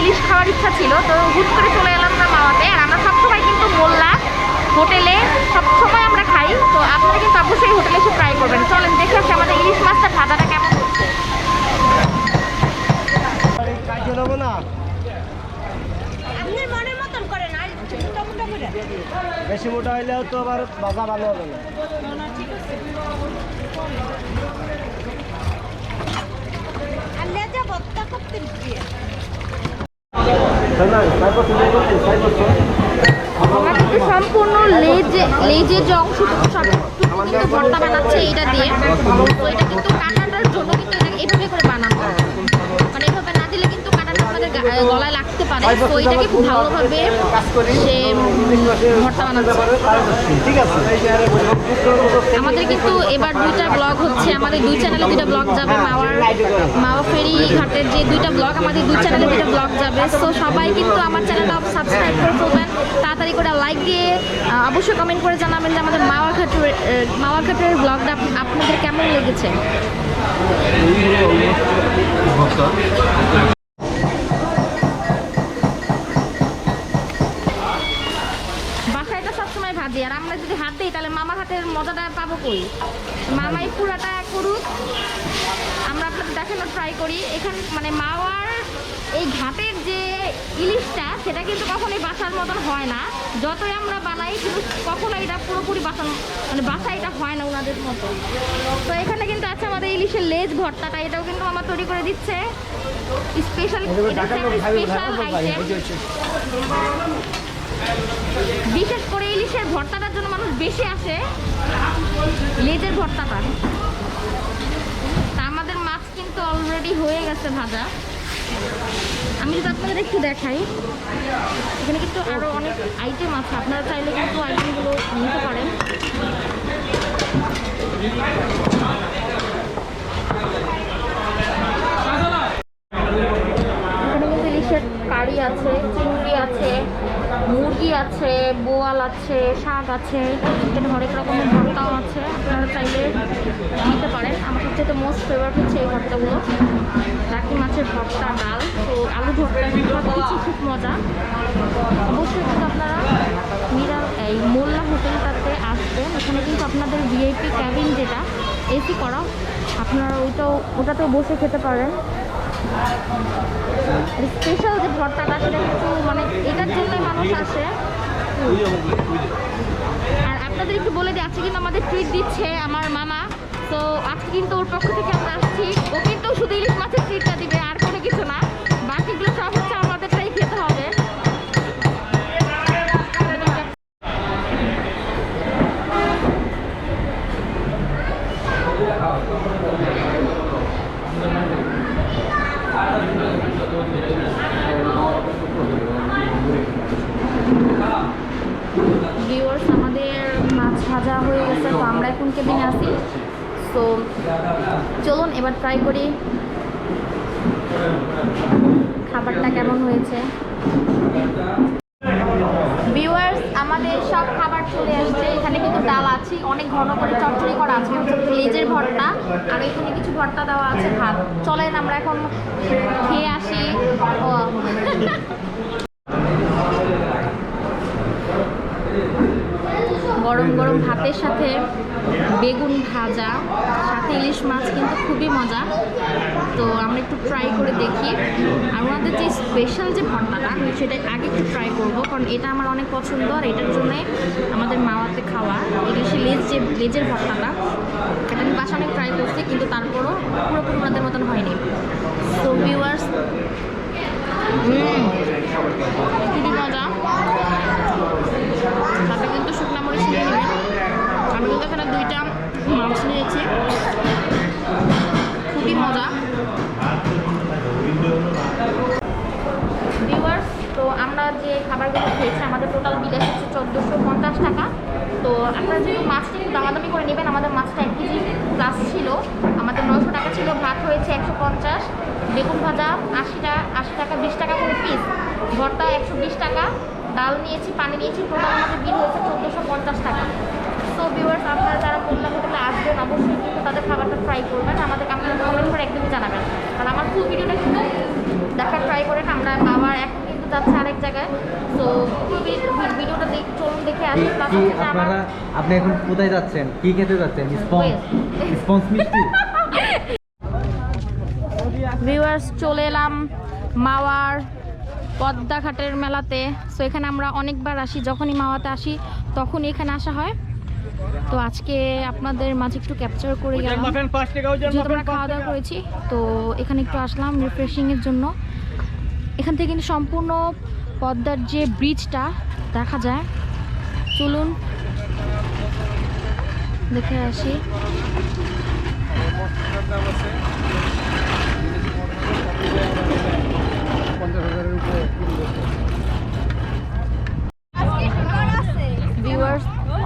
ইলিশ খাওয়ার ইচ্ছা ছিল তো হুট করে চলে এলাম না মাওয়াতে আর আমরা সবসময় কিন্তু মোল্লা হোটেলে সবসময় আমরা খাই তো আপনারা কিন্তু অবশ্যই হোটেলে এসে ট্রাই করবেন। চলেন দেখে আসি আমাদের ইলিশ মাছটা ভাজাটা কেমন হচ্ছে। বেশি মোটা হইলেও তো আবার বাজা ভালো হবে না। আর লেজা ভর্তা করতে দিয়ে আমরা সম্পূর্ণ লেজে লেজের যে অংশটুকু সব কিন্তু ভর্তা বানাচ্ছে এটা দিয়ে। তো এটা কিন্তু কাটাটার জন্য কিন্তু এটা এভাবে করে বানানো মানে এভাবে না দিলে কিন্তু আমাদের গলায় লাগতে পারে। তো এটাকে খুব ভালোভাবে সে ভর্তা বানাচ্ছে ঠিক আছে। আমাদের কিন্তু এবার দুইটা ব্লগ হচ্ছে। আমাদের দুই চ্যানেলে দুইটা ব্লগ যাবে। মাওয়ার মাওয়া ফেরি ঘাটের যে দুইটা ব্লগ আমাদের দুই চ্যানেলে দুইটা ব্লগ যাবে। সো সবাই কিন্তু আমার চ্যানেলটা সাবস্ক্রাইব করে ফেলবেন। তাড়াতাড়ি করে লাইক দিয়ে অবশ্যই কমেন্ট করে জানাবেন যে আমাদের মাওয়া ঘাটের মাওয়া ঘাটের ব্লগটা আপ- আপনাদের কেমন লেগেছে? সবসময় ভাত দিই আর আমরা যদি হাত দিই তাহলে মামার হাতের মজাটা পাবো কই? মামাই পুরাটা করুক। আমরা আপনাদের দেখানো ট্রাই করি। এখান মানে মাওয়ার এই ঘাটের যে ইলিশটা সেটা কিন্তু কখনোই বাসার মতন হয় না। যতই আমরা বানাই কিন্তু কখনো এটা পুরোপুরি বাসার মানে বাসা এটা হয় না ওনাদের মতো। তো এখানে কিন্তু আছে আমাদের ইলিশের লেজ ভর্তাটা। এটাও কিন্তু আমার তৈরি করে দিচ্ছে। স্পেশাল স্পেশাল আইটেম বিশেষ করে ইলিশের ভর্তাটার জন্য মানুষ বেশি আসে। লেজের ভর্তাটা তা আমাদের মাছ কিন্তু অলরেডি হয়ে গেছে ভাজা। আমি যদি আপনাদের একটু দেখাই, এখানে কিন্তু আরও অনেক আইটেম আছে। আপনারা চাইলে কিন্তু আইটেমগুলো নিতে পারেন এখানে কিন্তু ইলিশের কারি আছে চিংড়ি আছে মুরগি আছে বোয়াল আছে শাক আছে হরেক রকমের ভর্তাও আছে, আপনারা চাইলে নিতে পারেন। আমার সবচেয়ে মোস্ট ফেভারিট হচ্ছে এই ভর্তাগুলো। রাকি মাছের ভর্তা, ডাল, তো আলু ভর্তা সব কিছু খুব মজা। অবশ্যই কিন্তু আপনারা মীরা, এই মোল্লা হোটেলটাতে আসবেন। ওখানে কিন্তু আপনাদের ভিআইপি ক্যাবিন যেটা এসি করা আপনারা ওইটাও, ওটাতেও বসে খেতে পারেন। স্পেশাল যে ভর্তাটা, সেটা কিন্তু মানে এটার জন্য মানুষ আসে। আর আপনাদের একটু বলে দিই, আজকে কিন্তু আমাদের ট্রিট দিচ্ছে আমার মামা। তো আজকে কিন্তু ওর পক্ষ থেকে আমরা আসছি। ও কিন্তু শুধু ইলিশ মাছের ট্রিটটা দিবে, আর কোনো কিছু না। এবার ট্রাই করি। খাবারটা কেমন হয়েছে? ভিউয়ার্স আমাদের সব খাবার চলে আসছে। এখানে কিন্তু ডাল আছে, অনেক ঘন করে চটচড়ি করা আছে। লেজের ভর্তা, আর এখানে কিছু ভর্তা দেওয়া আছে ভাত। চলেন আমরা এখন খেয়ে আসি ও গরম গরম ভাতের সাথে বেগুন ভাজা, সাথে ইলিশ মাছ কিন্তু খুবই মজা। তো আমরা একটু ট্রাই করে দেখি। আর ওনাদের যে স্পেশাল যে ভর্তাটা, সেটা আগে একটু ট্রাই করব, কারণ এটা আমার অনেক পছন্দ আর এটার জন্যে আমাদের মাওয়াতে খাওয়া ইলিশের লেজ যে লেজের ভর্তাটা, এটা আমি বাসা অনেক ট্রাই করছি, কিন্তু তারপরও পুরোপুরি ওনাদের মতন হয়নি। তো ভিউয়ার্স যে খাবারগুলো খেয়েছে, আমাদের টোটাল বিল এসেছে চোদ্দোশো পঞ্চাশ টাকা। তো আপনারা যেহেতু মাছটা একটু দামাদামি করে নেবেন, আমাদের মাছটা এক কেজি প্লাস ছিল। আমাদের নশো টাকা ছিল, ভাত হয়েছে একশো পঞ্চাশ। বেগুন ভাজা আশিটা আশি টাকা, বিশ টাকা করে পিস ভর্তা একশো বিশ টাকা। ডাল নিয়েছি, পানি নিয়েছি টোটাল আমাদের বিল হয়েছে চোদ্দোশো পঞ্চাশ টাকা। সো ভিউয়ার্স আপনারা যারা মোল্লা হোটেলে আসবেন, অবশ্যই কিন্তু তাদের খাবারটা ট্রাই করবেন। আমাদেরকে আপনারা কমেন্ট করে একদমই জানাবেন। কারণ আমার ফুল ভিডিওটা কিন্তু দেখার ট্রাই করেন আমরা বাবার এখন জায়গায়। তো ভিডিওটা দেখ চলুন দেখে আসি। কি- প্লাস কি হচ্ছে যে আমার আপনারা আপনি এখন কোথায় যাচ্ছেন? কি খেতে যাচ্ছেন? স্পঞ্জ স্পঞ্জ মিষ্টি? ভিউয়ার্স চলে এলাম মাওয়ার পদ্মাঘাটের মেলাতে। সো এখানে আমরা অনেকবার আসি। যখনই মাওয়াতে আসি তখনই এখানে আসা হয়। তো আজকে আপনাদের মাঝে একটু ক্যাপচার করে গেলাম। যেহেতু আমরা খাওয়া দাওয়া করেছি তো এখানে একটু আসলাম রিফ্রেশিংয়ের জন্য। এখান থেকে কিন্তু সম্পূর্ণ পদ্মার যে ব্রিজটা দেখা যায়। চলুন দেখে আসি।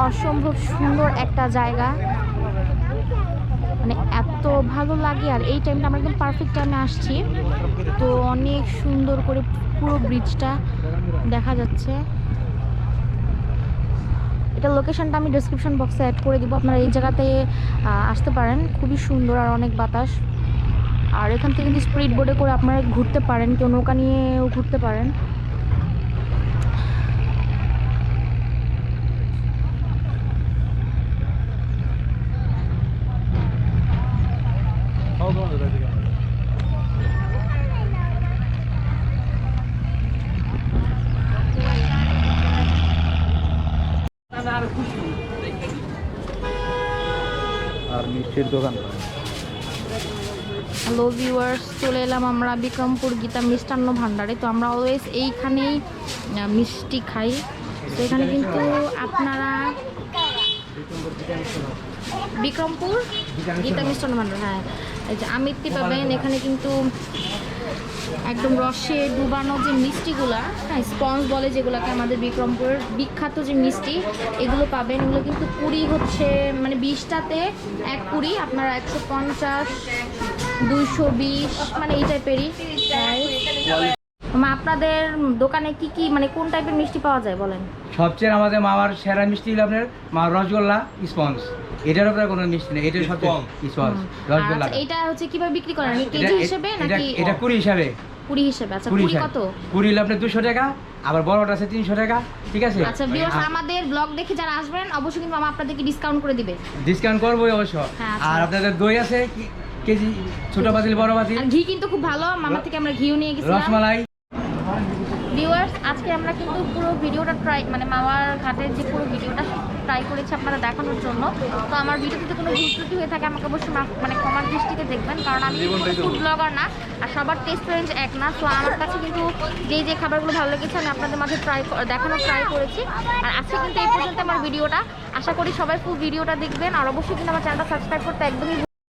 অসম্ভব সুন্দর একটা জায়গা। এত ভালো লাগে আর এই টাইমটা আমরা একদম পারফেক্ট টাইমে আসছি। তো অনেক সুন্দর করে পুরো ব্রিজটা দেখা যাচ্ছে। এটা লোকেশনটা আমি ডিসক্রিপশন বক্সে অ্যাড করে দিব। আপনারা এই জায়গাতে আসতে পারেন। খুবই সুন্দর আর অনেক বাতাস। আর এখান থেকে কিন্তু স্পিড বোর্ডে করে আপনারা ঘুরতে পারেন, কেউ নৌকা নিয়েও ঘুরতে পারেন আর মিষ্টির দোকান। হ্যালো ভিউয়ার্স চলে এলাম আমরা বিক্রমপুর গীতা মিষ্টান্ন ভাণ্ডারে তো আমরা অলওয়েজ এইখানেই মিষ্টি খাই। তো এখানে কিন্তু আপনারা বিক্রমপুর গীতা মিষ্টান্ন ভান্ডার হ্যাঁ। আমিত্তি পাবেন, এখানে কিন্তু একদম রসে ডুবানো যে মিষ্টিগুলা হ্যাঁ স্পঞ্জ বলে যেগুলোকে আমাদের বিক্রমপুরের বিখ্যাত যে মিষ্টি, এগুলো পাবেন। এগুলো কিন্তু কুড়ি হচ্ছে মানে বিশটাতে এক কুড়ি, আপনারা একশো পঞ্চাশ, দুইশো বিশ মানে এই টাইপেরই মা আপনাদের দোকানে কি কি মানে কোন টাইপের মিষ্টি পাওয়া যায় বলেন? সবচেয়ে আমাদের মামার সেরা মিষ্টি হলো আপনার মা রসগোল্লা স্পঞ্জ। এটার উপরে কোনো মিষ্টি নেই এটাই সবচেয়ে স্পঞ্জ। রসগোল্লা আচ্ছা, এইটা হচ্ছে কীভাবে বিক্রি করেন? এটা- কেজি হিসেবে নাকি এটা কুড়ি হিসাবে। কুড়ি হিসেবে। আচ্ছা কুড়ি কত? কুড়ি হলো আপনার দুশো টাকা আবার বড়টা আছে তিনশো টাকা ঠিক আছে? আচ্ছা ভিউয়ার্স আমাদের ব্লগ দেখে যারা আসবেন অবশ্যই কিন্তু মামা আপনাদেরকে ডিসকাউন্ট করে দিবে। ডিসকাউন্ট করবোই অবশ্য। হ্যাঁ, আচ্ছা। আর আপনাদের দই আছে কি- কেজি ছোট বাতিল বড় বাতিল ঘি কিন্তু খুব ভালো মামা থেকে আমরা ঘিও নিয়ে গেছিলাম। রসমালাই। ভিউয়ার্স আজকে আমরা কিন্তু পুরো ভিডিওটা ট্রাই মানে মামার ঘাটের যে পুরো ভিডিওটা ট্রাই করেছি আপনারা দেখানোর জন্য। তো আমার ভিডিওতে যদি কোনো ভুল ত্রুটি হয়ে থাকে আমাকে অবশ্যই মানে ক্ষমার দৃষ্টিতে দেখবেন কারণ আমি ফুড ব্লগার না আর সবার টেস্ট রেঞ্জ এক না। তো আমার কাছে কিন্তু যেই যে খাবারগুলো ভালো লেগেছে আমি আপনাদের মাঝে ট্রাই দেখানোর ট্রাই করেছি। আর আজকে কিন্তু এই পর্যন্ত আমার ভিডিওটা। আশা করি সবাই ফুল ভিডিওটা দেখবেন আর অবশ্যই কিন্তু আমার চ্যানেলটা সাবস্ক্রাইব করতে একদমই